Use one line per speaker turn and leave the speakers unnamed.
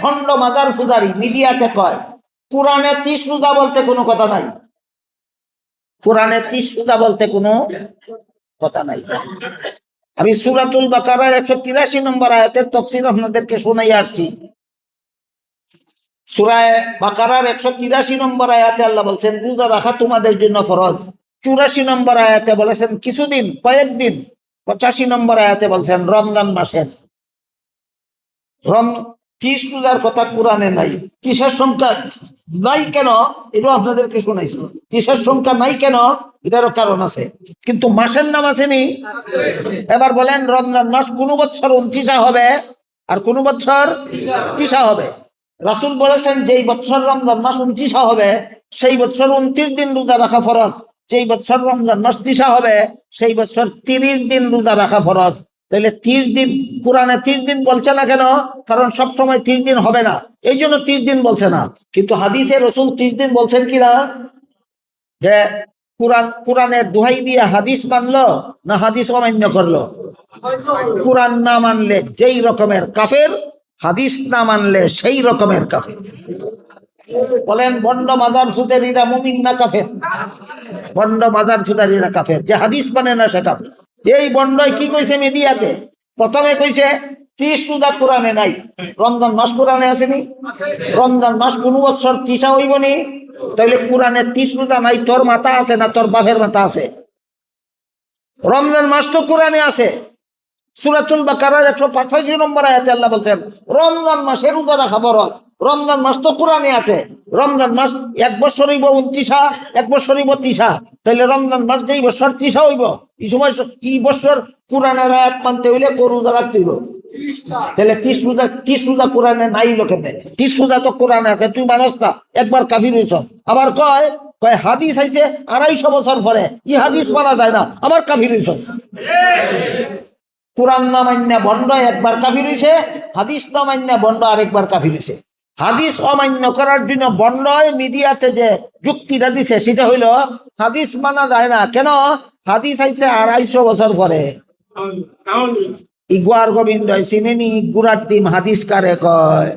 ভণ্ড মাদার ফুজারি মিডিয়াতে কয়, কোরআনে রোজা বলতে কোনো কথা নাই। কোরআনে রোজা বলতে কোনো কথা নাই। আমি সুরাতুল বাকারার একশো তিরাশি নম্বর আয়াতের তফসিল আপনাদেরকে শোনাই আসছি। সুরায় বাকারার একশো তিরাশি নম্বর আয়াতে আল্লাহ বলছেন, রোজা রাখা তোমাদের জন্য ফরজ। চুরাশি নম্বর আয়াতে বলেছেন, কিছুদিন, কয়েকদিন। পঁচাশি নম্বর আয়াতে বলছেন, রমজান মাসের। রম ত্রিশ রোজার কথা কোরআনে নাই, কিসের সংখ্যা নাই কেন? এটাও আপনাদেরকে শোনাইছি। কিসের সংখ্যা নাই কেন? এটারও কারণ আছে। কিন্তু মাসের নাম আসেনি এবার বলেন, রমজান মাস কোন বছর উনত্রিশা হবে আর কোন বছর ত্রিশা হবে? রাসুল বলেছেন, যেই বছর রমজান মাস উনত্রিশা হবে, সেই বছর উনত্রিশ দিন রোজা রাখা ফরজ। যেই বছর রমজান মাস ত্রিশা হবে, সেই বছর তিরিশ দিন রোজা রাখা ফরজ। তাহলে ত্রিশ দিন কোরআনে ত্রিশ দিন বলছে না কেন? কারণ সব সময় ত্রিশ দিন হবে না। এই জন্য ত্রিশ দিন বলছে না। কিন্তু হাদিসে রসুল ত্রিশ দিন বলছেন কিনা? যে কোরআন, কোরআনের দোহাই দিয়ে হাদিস মানলো না হাদিস অমান্য করল? কোরআন না মানলে যেই রকমের কাফের, হাদিস না মানলে সেই রকমের কাফের। বলেন, বন্ড মাজার ফুতারিরা মুমিন না কাফের? বন্ড মাজার ফুতারিরা কাফের। যে হাদিস মানে না সে কাফের। এই বন্ডয় কি কইছে মিডিয়াতে? প্রথমে কইছে, ত্রিশ সুদা কোরআনে নাই। রমজান মাস কোরআনে আসেনি। রমজান মাস কোন বছর তৃষা হইব নি তাইলে কোরআনে ত্রিশ রোজা নাই, তোর মাথা আছে না তোর বাপের মাথা আছে? রমজান মাস তো কোরআনে আছে। সুরাতুল বাকারার একশো পঁচাশি নম্বর আয়াতে আল্লাহ বলছেন, রমজান মাসে রোজা রাখা বরজ রমজান মাস তো কোরআনে আছে। রমজান মাস এক বছর হইব উনত্রিশা, এক বছর হইব ত্রিশা তাহলে রমজান মাস যেই বছর ত্রিশা হইব, এই সময় এই বছর কোরআনের আয়াত মানতে হইলে কো রোজা রাখতে হইব। তাহলে ত্রিশ রোজা ত্রিশ রোজা কোরআনে নাই লোকে ত্রিশ রোজা তো কোরআনে আছে, তুই মানুষ না, একবার কাফির হইছ। আবার কয় কয় হাদিস আইছে আড়াইশো বছর পরে, ই হাদিস মানা যায় না, আবার কাফির হইছ। কোরআন না মান্যা বন্ড একবার কাফির হইছে, হাদিস না মান্যা বন্ড আরেকবার কাফির হইছে। হাদিস অমান্য করার জন্য বন্ডয় মিডিয়াতে যে যুক্তিটা দিছে সেটা হইল হাদিস মানা যায় না। কেন? হাদিস আইছে আড়াইশো বছর পরে। ইগুয়ার গোবিন্দ চিনেনি গুড়ার টিম হাদিস কারে কয়।